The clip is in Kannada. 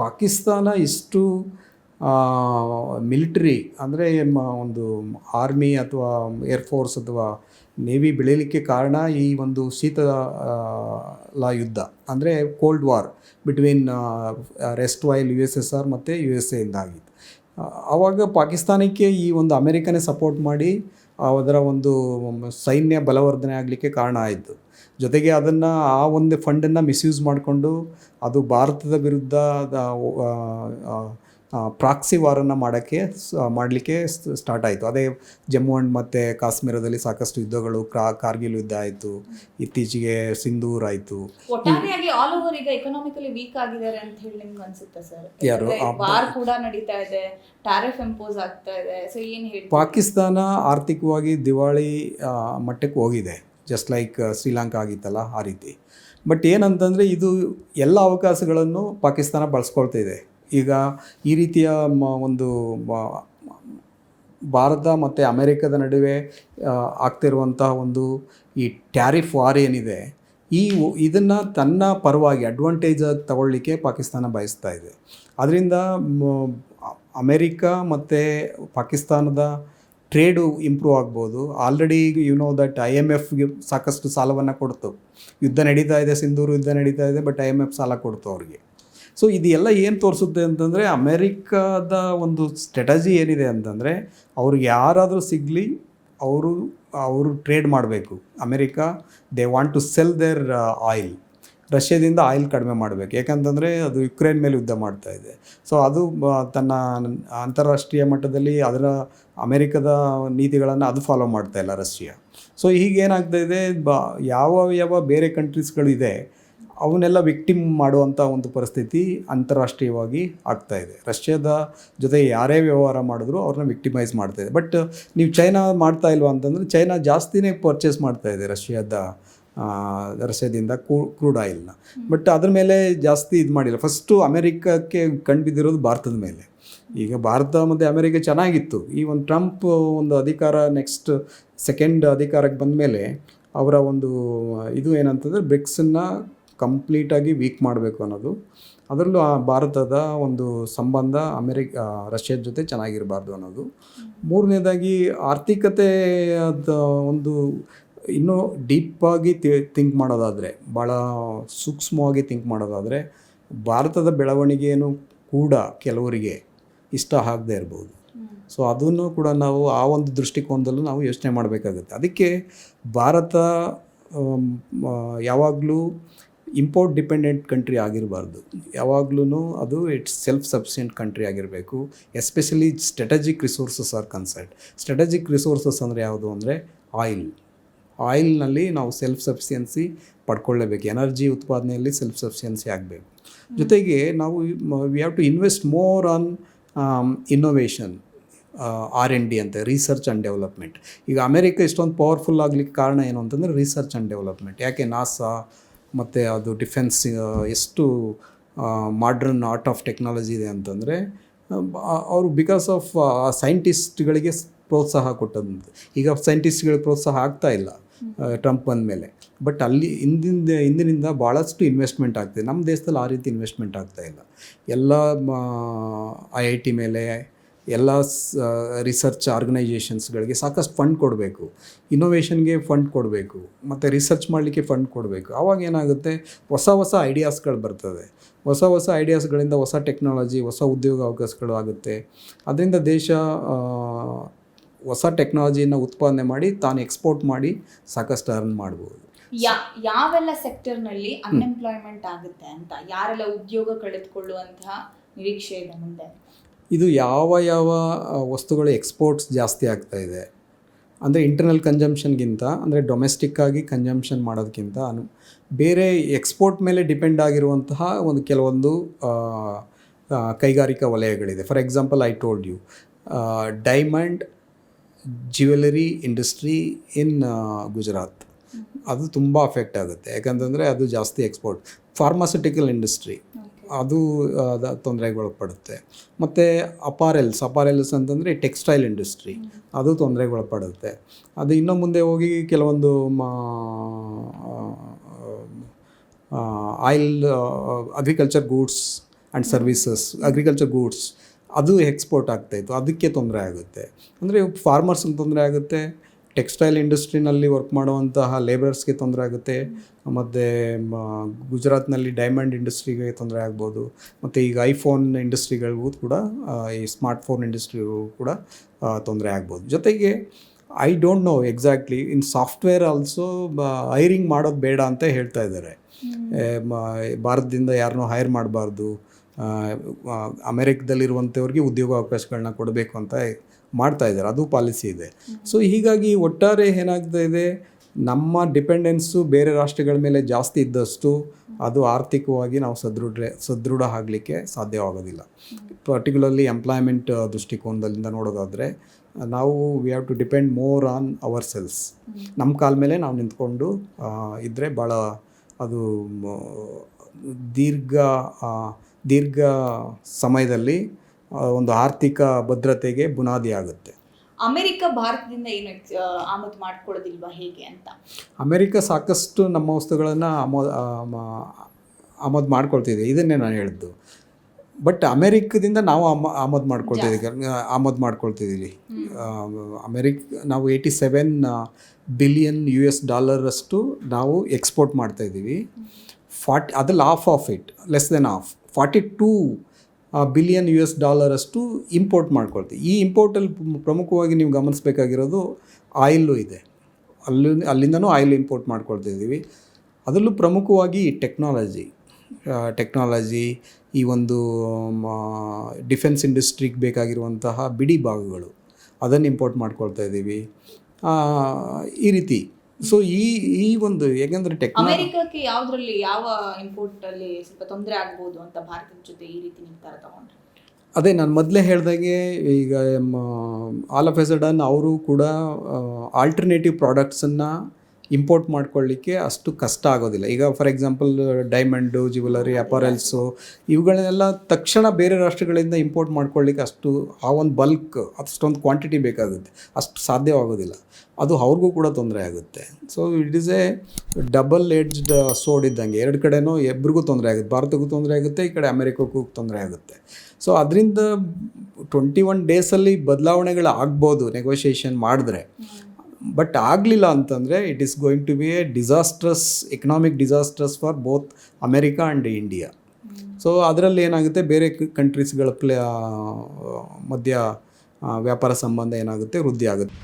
ಪಾಕಿಸ್ತಾನ ಇಷ್ಟು ಮಿಲಿಟ್ರಿ ಅಂದರೆ ಒಂದು ಆರ್ಮಿ ಅಥವಾ ಏರ್ಫೋರ್ಸ್ ಅಥವಾ ನೇವಿ ಬೆಳೀಲಿಕ್ಕೆ ಕಾರಣ ಈ ಒಂದು ಶೀತ ಲಾ ಯುದ್ಧ. ಅಂದರೆ cold war between rest while U S S R ಮತ್ತು ಯು ಎಸ್ ಎಯಿಂದ ಆಗಿತ್ತು ಆವಾಗ ಪಾಕಿಸ್ತಾನಕ್ಕೆ ಈ ಒಂದು ಅಮೆರಿಕನೇ ಸಪೋರ್ಟ್ ಮಾಡಿ ಅದರ ಒಂದು ಸೈನ್ಯ ಬಲವರ್ಧನೆ ಆಗಲಿಕ್ಕೆ ಕಾರಣ ಆಯಿತು. ಜೊತೆಗೆ ಅದನ್ನು ಆ ಒಂದು ಫಂಡನ್ನು ಮಿಸ್ಯೂಸ್ ಮಾಡಿಕೊಂಡು ಅದು ಭಾರತದ ವಿರುದ್ಧ ಪ್ರಾಕ್ಸಿ ವಾರನ್ನು ಮಾಡೋಕ್ಕೆ ಮಾಡಲಿಕ್ಕೆ ಸ್ಟಾರ್ಟ್ ಆಯಿತು. ಅದೇ ಜಮ್ಮು ಆ್ಯಂಡ್ ಮತ್ತು ಕಾಶ್ಮೀರದಲ್ಲಿ ಸಾಕಷ್ಟು ಯುದ್ಧಗಳು ಕ್ರಾ ಕಾರ್ಗಿಲ್ ಯುದ್ಧ ಆಯಿತು ಇತ್ತೀಚೆಗೆ ಸಿಂಧೂರ್ ಆಯಿತು. ಒಟ್ಟಾರೆಯಾಗಿ ಆಲ್ ಓವರ್ ಈಗ ಎಕನಾಮಿಕಲಿ ವೀಕ್ ಆಗಿದ್ದಾರೆ ಅಂತ ಹೇಳಿ ನಿಮ್ಗೆ ಅನ್ಸುತ್ತೆ ಸರ್ ಯಾರು? ಆ- ಕೂಡ ನಡೀತಾ ಇದೆ ಟ್ಯಾರಿಫ್ ಇಂಪೋಸ್ ಆಗ್ತಾ ಇದೆ ಸೊ ಏನ್ ಹೇಳಿ ಪಾಕಿಸ್ತಾನ ಆರ್ಥಿಕವಾಗಿ ದಿವಾಳಿ ಮಟ್ಟಕ್ಕೆ ಹೋಗಿದೆ. ಜಸ್ಟ್ ಲೈಕ್ ಶ್ರೀಲಂಕಾ ಆಗಿತ್ತಲ್ಲ ಆ ರೀತಿ. ಬಟ್ ಏನಂತಂದರೆ ಇದು ಎಲ್ಲ ಅವಕಾಶಗಳನ್ನು ಪಾಕಿಸ್ತಾನ ಬಳಸ್ಕೊಳ್ತಾ ಇದೆ. ಈಗ ಈ ರೀತಿಯ ಮ- ಒಂದು ಭಾರತ ಮತ್ತು ಅಮೆರಿಕದ ನಡುವೆ ಆಗ್ತಿರುವಂತಹ ಒಂದು ಈ ಟ್ಯಾರಿಫ್ ವಾರ್ ಏನಿದೆ, ಈ ಇದನ್ನು ತನ್ನ ಪರವಾಗಿ ಅಡ್ವಾಂಟೇಜ್ ತಗೊಳ್ಳಿಕ್ಕೆ ಪಾಕಿಸ್ತಾನ ಬಯಸ್ತಾ ಇದೆ. ಅದರಿಂದ ಅಮೇರಿಕಾ ಮತ್ತು ಪಾಕಿಸ್ತಾನದ ಟ್ರೇಡು ಇಂಪ್ರೂವ್ ಆಗ್ಬೋದು. Already you know that I M ಎಫ್ಗೆ ಸಾಕಷ್ಟು ಸಾಲವನ್ನು ಕೊಡ್ತು. ಯುದ್ಧ ನಡೀತಾ ಇದೆ, ಸಿಂಧೂರು ಯುದ್ಧ ನಡೀತಾ ಇದೆ ಬಟ್ ಐ ಎಂ ಎಫ್ ಸಾಲ ಕೊಡ್ತು ಅವ್ರಿಗೆ. ಸೊ ಇದೆಲ್ಲ ಏನು ತೋರಿಸುತ್ತೆ ಅಂತಂದರೆ, ಅಮೇರಿಕಾದ ಒಂದು ಸ್ಟ್ರಾಟಜಿ ಏನಿದೆ ಅಂತಂದರೆ, ಅವ್ರಿಗೆ ಯಾರಾದರೂ ಸಿಗಲಿ, ಅವರು ಅವರು ಟ್ರೇಡ್ ಮಾಡಬೇಕು. America they want to sell their oil ರಷ್ಯಾದಿಂದ ಆಯಿಲ್ ಕಡಿಮೆ ಮಾಡಬೇಕು. ಯಾಕಂತಂದರೆ ಅದು ಯುಕ್ರೇನ್ ಮೇಲೆ ಯುದ್ಧ ಮಾಡ್ತಾ ಇದೆ. ಸೊ ಅದು ತನ್ನ ಅಂತಾರಾಷ್ಟ್ರೀಯ ಮಟ್ಟದಲ್ಲಿ ಅದರ ಅಮೆರಿಕದ ನೀತಿಗಳನ್ನು ಅದು ಫಾಲೋ ಮಾಡ್ತಾ ಇಲ್ಲ ರಷ್ಯಾ. ಸೊ ಹೀಗೇನಾಗ್ತಾ ಇದೆ, ಬ, ಯಾವ ಯಾವ ಬೇರೆ ಕಂಟ್ರೀಸ್ಗಳಿದೆ ಅವನ್ನೆಲ್ಲ ವಿಕ್ಟಿಮ್ ಮಾಡುವಂಥ ಒಂದು ಪರಿಸ್ಥಿತಿ ಅಂತಾರಾಷ್ಟ್ರೀಯವಾಗಿ ಆಗ್ತಾ ಇದೆ. ರಷ್ಯಾದ ಜೊತೆ ಯಾರೇ ವ್ಯವಹಾರ ಮಾಡಿದ್ರು ಅವ್ರನ್ನ ವಿಕ್ಟಿಮೈಸ್ ಮಾಡ್ತಾ ಇದೆ. ಬಟ್ ನೀವು ಚೈನಾ ಮಾಡ್ತಾ ಇಲ್ವಾ ಅಂತಂದರೆ, ಚೈನಾ ಜಾಸ್ತಿನೇ ಪರ್ಚೇಸ್ ಮಾಡ್ತಾ ಇದೆ ರಷ್ಯಾದ ರಷ್ಯಾದಿಂದ ಕ್ರೂಡ್ ಆಯಿಲ್ನ ಬಟ್ ಅದ್ರ ಮೇಲೆ ಜಾಸ್ತಿ ಇದು ಮಾಡಿಲ್ಲ. ಫಸ್ಟು ಅಮೆರಿಕಕ್ಕೆ ಕಂಡುಬಿದ್ದಿರೋದು ಭಾರತದ ಮೇಲೆ. ಈಗ ಭಾರತ ಮತ್ತು ಅಮೆರಿಕ ಚೆನ್ನಾಗಿತ್ತು. ಈ ಒಂದು ಟ್ರಂಪ್ ಒಂದು ಅಧಿಕಾರ ನೆಕ್ಸ್ಟ್ ಸೆಕೆಂಡ್ ಅಧಿಕಾರಕ್ಕೆ ಬಂದ ಮೇಲೆ ಅವರ ಒಂದು, ಇದು ಏನಂತಂದರೆ ಬ್ರಿಕ್ಸನ್ನು ಕಂಪ್ಲೀಟಾಗಿ ವೀಕ್ ಮಾಡಬೇಕು ಅನ್ನೋದು. ಅದರಲ್ಲೂ ಆ ಭಾರತದ ಒಂದು ಸಂಬಂಧ ಅಮೆರಿಕ ರಷ್ಯಾದ ಜೊತೆ ಚೆನ್ನಾಗಿರಬಾರ್ದು ಅನ್ನೋದು. ಮೂರನೇದಾಗಿ ಆರ್ಥಿಕತೆ ಒಂದು ಇನ್ನೂ ಡೀಪಾಗಿ ಥಿಂಕ್ ಮಾಡೋದಾದರೆ ಭಾಳ ಸೂಕ್ಷ್ಮವಾಗಿ ಥಿಂಕ್ ಮಾಡೋದಾದರೆ ಭಾರತದ ಬೆಳವಣಿಗೆಯನ್ನು ಕೂಡ ಕೆಲವರಿಗೆ ಇಷ್ಟ ಆಗದೆ ಇರ್ಬೋದು. ಸೊ ಅದನ್ನು ಕೂಡ ನಾವು ಆ ಒಂದು ದೃಷ್ಟಿಕೋನದಲ್ಲೂ ನಾವು ಯೋಚನೆ ಮಾಡಬೇಕಾಗುತ್ತೆ. ಅದಕ್ಕೆ ಭಾರತ ಯಾವಾಗಲೂ ಇಂಪೋರ್ಟ್ ಡಿಪೆಂಡೆಂಟ್ ಕಂಟ್ರಿ ಆಗಿರಬಾರ್ದು. ಯಾವಾಗ್ಲೂ ಅದು ಇಟ್ಸ್ ಸೆಲ್ಫ್ ಸಫಿಷಿಯೆಂಟ್ ಕಂಟ್ರಿ ಆಗಿರಬೇಕು. Especially strategic resources are concerned strategic resources ಅಂದರೆ ಯಾವುದು ಅಂದರೆ ಆಯಿಲ್ ಆಯಿಲ್ನಲ್ಲಿ ನಾವು ಸೆಲ್ಫ್ ಸಫಿಷಿಯನ್ಸಿ ಪಡ್ಕೊಳ್ಳೇಬೇಕು. ಎನರ್ಜಿ ಉತ್ಪಾದನೆಯಲ್ಲಿ ಸೆಲ್ಫ್ ಸಫಿಷಿಯನ್ಸಿ ಆಗಬೇಕು. ಜೊತೆಗೆ ನಾವು we have to invest more on innovation R N D ಅಂತ ರಿಸರ್ಚ್ ಆ್ಯಂಡ್ ಡೆವಲಪ್ಮೆಂಟ್ ಈಗ ಅಮೆರಿಕ ಇಷ್ಟೊಂದು ಪವರ್ಫುಲ್ ಆಗಲಿಕ್ಕೆ ಕಾರಣ ಏನು ಅಂತಂದರೆ ರಿಸರ್ಚ್ ಆ್ಯಂಡ್ ಡೆವಲಪ್ಮೆಂಟ್ ಯಾಕೆ ನಾಸಾ ಮತ್ತು ಅದು ಡಿಫೆನ್ಸ್ ಎಷ್ಟು ಮಾಡ್ರನ್ ಆರ್ಟ್ ಆಫ್ ಟೆಕ್ನಾಲಜಿ ಇದೆ ಅಂತಂದರೆ ಅವರು ಬಿಕಾಸ್ ಆಫ್ ಸೈಂಟಿಸ್ಟ್ಗಳಿಗೆ ಪ್ರೋತ್ಸಾಹ ಕೊಟ್ಟದ್ದು. ಈಗ ಸೈಂಟಿಸ್ಟ್ಗಳಿಗೆ ಪ್ರೋತ್ಸಾಹ ಆಗ್ತಾ ಇಲ್ಲ. ಟ್ರಂಪ್ ಬಂದ ಮೇಲೆ ಬಟ್ ಅಲ್ಲಿ ಹಿಂದಿಂದ, ಹಿಂದಿನಿಂದ ಭಾಳಷ್ಟು ಇನ್ವೆಸ್ಟ್ಮೆಂಟ್ ಆಗ್ತಿದೆ. ನಮ್ಮ ದೇಶದಲ್ಲಿ ಆ ರೀತಿ ಇನ್ವೆಸ್ಟ್ಮೆಂಟ್ ಆಗ್ತಾ ಇಲ್ಲ. ಎಲ್ಲ ಐ ಐ ಟಿ ಮೇಲೆ, ಎಲ್ಲ ರಿಸರ್ಚ್ ಆರ್ಗನೈಜೇಷನ್ಸ್ಗಳಿಗೆ ಸಾಕಷ್ಟು ಫಂಡ್ ಕೊಡಬೇಕು. ಇನ್ನೋವೇಷನ್ಗೆ ಫಂಡ್ ಕೊಡಬೇಕು. ಮತ್ತು ರಿಸರ್ಚ್ ಮಾಡಲಿಕ್ಕೆ ಫಂಡ್ ಕೊಡಬೇಕು. ಆವಾಗ ಏನಾಗುತ್ತೆ? ಹೊಸ ಹೊಸ ಐಡಿಯಾಸ್ಗಳು ಬರ್ತದೆ. ಹೊಸ ಹೊಸ ಐಡಿಯಾಸ್ಗಳಿಂದ ಹೊಸ ಟೆಕ್ನಾಲಜಿ ಹೊಸ ಉದ್ಯೋಗ ಅವಕಾಶಗಳು ಆಗುತ್ತೆ. ಅದರಿಂದ ದೇಶ ಹೊಸ ಟೆಕ್ನಾಲಜಿನ ಉತ್ಪಾದನೆ ಮಾಡಿ ತಾನು ಎಕ್ಸ್ಪೋರ್ಟ್ ಮಾಡಿ ಸಾಕಷ್ಟು ಅರ್ನ್ ಮಾಡ್ಬೋದು. ಯಾ ಯಾವೆಲ್ಲ ಸೆಕ್ಟರ್ನಲ್ಲಿ ಅನ್ಎಂಪ್ಲಾಯ್ಮೆಂಟ್ ಆಗುತ್ತೆ ಅಂತ ಯಾರೆಲ್ಲ ಉದ್ಯೋಗ ಕಳೆದುಕೊಳ್ಳುವಂತಹ ನಿರೀಕ್ಷೆ ಇದೆ ಮುಂದೆ? ಇದು ಯಾವ ಯಾವ ವಸ್ತುಗಳು ಎಕ್ಸ್ಪೋರ್ಟ್ಸ್ ಜಾಸ್ತಿ ಆಗ್ತಾ ಇದೆ. ಅಂದರೆ ಇಂಟರ್ನಲ್ ಕನ್ಸಂಪ್ಷನ್ಗಿಂತ ಅಂದರೆ ಡೊಮೆಸ್ಟಿಕ್ಕಾಗಿ ಕನ್ಸಂಪ್ಷನ್ ಮಾಡೋದಕ್ಕಿಂತ ಅನು ಬೇರೆ ಎಕ್ಸ್ಪೋರ್ಟ್ ಮೇಲೆ ಡಿಪೆಂಡ್ ಆಗಿರುವಂತಹ ಒಂದು ಕೆಲವೊಂದು ಕೈಗಾರಿಕಾ ವಲಯಗಳಿದೆ. For example I told you diamond jewellery industry in Gujarat ಅದು ತುಂಬ ಅಫೆಕ್ಟ್ ಆಗುತ್ತೆ ಯಾಕಂತಂದರೆ ಅದು ಜಾಸ್ತಿ ಎಕ್ಸ್ಪೋರ್ಟ್ ಫಾರ್ಮಾಸ್ಯುಟಿಕಲ್ ಇಂಡಸ್ಟ್ರಿ ಅದು ತೊಂದರೆಗೊಳಪಡುತ್ತೆ ಮತ್ತು ಅಪಾರೆಲ್ಸ್ ಅಪಾರೆಲ್ಸ್ ಅಂತಂದರೆ ಟೆಕ್ಸ್ಟೈಲ್ ಇಂಡಸ್ಟ್ರಿ ಅದು ತೊಂದರೆಗೆ ಒಳಪಡುತ್ತೆ ಅದು ಇನ್ನೂ ಮುಂದೆ ಹೋಗಿ ಕೆಲವೊಂದು oil agriculture goods and services agriculture goods ಅದು ಎಕ್ಸ್ಪೋರ್ಟ್ ಆಗ್ತಾಯಿತ್ತು ಅದಕ್ಕೆ ತೊಂದರೆ ಆಗುತ್ತೆ. ಅಂದರೆ ಫಾರ್ಮರ್ಸ್ಗೆ ತೊಂದರೆ ಆಗುತ್ತೆ. ಟೆಕ್ಸ್ಟೈಲ್ ಇಂಡಸ್ಟ್ರಿನಲ್ಲಿ ವರ್ಕ್ ಮಾಡುವಂತಹ ಲೇಬರ್ಸ್ಗೆ ತೊಂದರೆ ಆಗುತ್ತೆ. ಮತ್ತು ಗುಜರಾತ್ನಲ್ಲಿ ಡೈಮಂಡ್ ಇಂಡಸ್ಟ್ರಿಗೆ ತೊಂದರೆ ಆಗ್ಬೋದು. ಮತ್ತು ಈಗ ಐಫೋನ್ ಇಂಡಸ್ಟ್ರಿಗಳಿಗೂ ಕೂಡ ಈ ಸ್ಮಾರ್ಟ್ಫೋನ್ ಇಂಡಸ್ಟ್ರಿಗೂ ಕೂಡ ತೊಂದರೆ ಆಗ್ಬೋದು. ಜೊತೆಗೆ I don't know exactly in software also hiring ಮಾಡೋದು ಬೇಡ ಅಂತ ಹೇಳ್ತಾ ಇದ್ದಾರೆ. ಭಾರತದಿಂದ ಯಾರನ್ನೂ ಹೈರ್ ಮಾಡಬಾರ್ದು. ಅಮೆರಿಕದಲ್ಲಿರುವಂಥವ್ರಿಗೆ ಉದ್ಯೋಗ ಅವಕಾಶಗಳನ್ನ ಕೊಡಬೇಕು ಅಂತ ಮಾಡ್ತಾ ಇದ್ದಾರೆ. ಅದು ಪಾಲಿಸಿ ಇದೆ. ಸೊ ಹೀಗಾಗಿ ಒಟ್ಟಾರೆ ಏನಾಗ್ತಾ ಇದೆ ನಮ್ಮ ಡಿಪೆಂಡೆನ್ಸು ಬೇರೆ ರಾಷ್ಟ್ರಗಳ ಮೇಲೆ ಜಾಸ್ತಿ ಇದ್ದಷ್ಟು ಅದು ಆರ್ಥಿಕವಾಗಿ ನಾವು ಸದೃಢ ಸದೃಢ ಆಗಲಿಕ್ಕೆ ಸಾಧ್ಯವಾಗೋದಿಲ್ಲ. ಪರ್ಟಿಕ್ಯುಲರ್ಲಿ ಎಂಪ್ಲಾಯ್ಮೆಂಟ್ ದೃಷ್ಟಿಕೋನದಿಂದ ನೋಡೋದಾದರೆ ನಾವು we have to depend more on ourselves ನಮ್ಮ ಕಾಲ ಮೇಲೆ ನಾವು ನಿಂತ್ಕೊಂಡು ಇದ್ದರೆ ಭಾಳ ಅದು ದೀರ್ಘ ದೀರ್ಘ ಸಮಯದಲ್ಲಿ ಒಂದು ಆರ್ಥಿಕ ಭದ್ರತೆಗೆ ಬುನಾದಿ ಆಗುತ್ತೆ. ಅಮೆರಿಕ ಭಾರತದಿಂದ ಏನು ಆಮದು ಮಾಡ್ಕೊಳ್ಳೋದಿಲ್ವಾ ಹೇಗೆ ಅಂತ? ಅಮೆರಿಕ ಸಾಕಷ್ಟು ನಮ್ಮ ವಸ್ತುಗಳನ್ನು ಆಮೋ ಆಮದು ಮಾಡ್ಕೊಳ್ತಿದೆ. ಇದನ್ನೇ ನಾನು ಹೇಳಿದ್ದು ಬಟ್ ಅಮೆರಿಕದಿಂದ ನಾವು ಆಮ ಆಮದು ಮಾಡ್ಕೊಳ್ತಿದ್ದೀವಿ ಆಮದು ಮಾಡ್ಕೊಳ್ತಿದ್ದೀವಿ ಅಮೆರಿಕ ನಾವು eighty seven billion U S ಡಾಲರಷ್ಟು ನಾವು ಎಕ್ಸ್ಪೋರ್ಟ್ ಮಾಡ್ತಾ ಇದ್ದೀವಿ ಫಾರ್ಟಿ ಅದ್ರಲ್ಲಿ half of it less than half forty two billion U S ಡಾಲರಷ್ಟು import ಮಾಡ್ಕೊಳ್ತೀವಿ. ಈ ಇಂಪೋರ್ಟಲ್ಲಿ ಪ್ರಮುಖವಾಗಿ ನೀವು ಗಮನಿಸಬೇಕಾಗಿರೋದು ಆಯಿಲ್ಲು ಇದೆ. ಅಲ್ಲಿ ಅಲ್ಲಿಂದನೂ ಆಯಿಲ್ ಇಂಪೋರ್ಟ್ ಮಾಡ್ಕೊಳ್ತಿದ್ದೀವಿ ಅದರಲ್ಲೂ ಪ್ರಮುಖವಾಗಿ ಟೆಕ್ನಾಲಜಿ ಟೆಕ್ನಾಲಜಿ ಈ ಒಂದು ಡಿಫೆನ್ಸ್ ಇಂಡಸ್ಟ್ರಿಗೆ ಬೇಕಾಗಿರುವಂತಹ ಬಿಡಿ ಭಾಗಗಳು ಅದನ್ನು ಇಂಪೋರ್ಟ್ ಮಾಡ್ಕೊಳ್ತಾ ಇದ್ದೀವಿ. ಈ ರೀತಿ. ಸೊ ಈ ಈ ಒಂದು ಯಾಕೆಂದರೆ ಅಮೆರಿಕಕ್ಕೆ ಯಾವುದರಲ್ಲಿ ಯಾವ ಇಂಪೋರ್ಟ್ ಅಲ್ಲಿ ಸ್ವಲ್ಪ ತೊಂದರೆ ಆಗ್ಬೋದು ಅಂತ ಭಾರತದ ಜೊತೆ ಈ ರೀತಿ ನಿರ್ಧಾರ ತಗೊಂಡ್ರೆ? ಅದೇ ನಾನು ಮೊದಲೇ ಹೇಳ್ದಾಗೆ ಈಗ ಆಲ್ ಆಫ್ ಎಸಡನ್ ಅವರು ಕೂಡ ಆಲ್ಟರ್ನೇಟಿವ್ ಪ್ರಾಡಕ್ಟ್ಸನ್ನು ಇಂಪೋರ್ಟ್ ಮಾಡ್ಕೊಳ್ಳಿಕ್ಕೆ ಅಷ್ಟು ಕಷ್ಟ ಆಗೋದಿಲ್ಲ. ಈಗ for example diamond jewellery apparels ಇವುಗಳನ್ನೆಲ್ಲ ತಕ್ಷಣ ಬೇರೆ ರಾಷ್ಟ್ರಗಳಿಂದ ಇಂಪೋರ್ಟ್ ಮಾಡ್ಕೊಳ್ಳಿಕ್ಕೆ ಅಷ್ಟು ಆ ಒಂದು ಬಲ್ಕ್ ಅಷ್ಟೊಂದು ಕ್ವಾಂಟಿಟಿ ಬೇಕಾಗುತ್ತೆ. ಅಷ್ಟು ಸಾಧ್ಯವಾಗೋದಿಲ್ಲ. ಅದು ಅವ್ರಿಗೂ ಕೂಡ ತೊಂದರೆ ಆಗುತ್ತೆ. So it is a double edged sword ಇದ್ದಂಗೆ. ಎರಡು ಕಡೆನೂ ಇಬ್ಬರಿಗೂ ತೊಂದರೆ ಆಗುತ್ತೆ. ಭಾರತಕ್ಕೂ ತೊಂದರೆ ಆಗುತ್ತೆ ಈ ಕಡೆ ಅಮೆರಿಕಕ್ಕೂ ತೊಂದರೆ ಆಗುತ್ತೆ. ಸೊ ಅದರಿಂದ ಟ್ವೆಂಟಿ ಒನ್ ಡೇಸಲ್ಲಿ ಬದಲಾವಣೆಗಳು ಆಗ್ಬೋದು ನೆಗೋಷಿಯೇಷನ್ ಮಾಡಿದ್ರೆ ಬಟ್ ಆಗಲಿಲ್ಲ ಅಂತಂದರೆ it is going to be a disastrous economic disastrous for both America and India so ಅದರಲ್ಲಿ ಏನಾಗುತ್ತೆ ಬೇರೆ ಕಂಟ್ರೀಸ್ಗಳ ಪ್ಲೇ ಮಧ್ಯ ವ್ಯಾಪಾರ ಸಂಬಂಧ ಏನಾಗುತ್ತೆ ವೃದ್ಧಿ ಆಗುತ್ತೆ.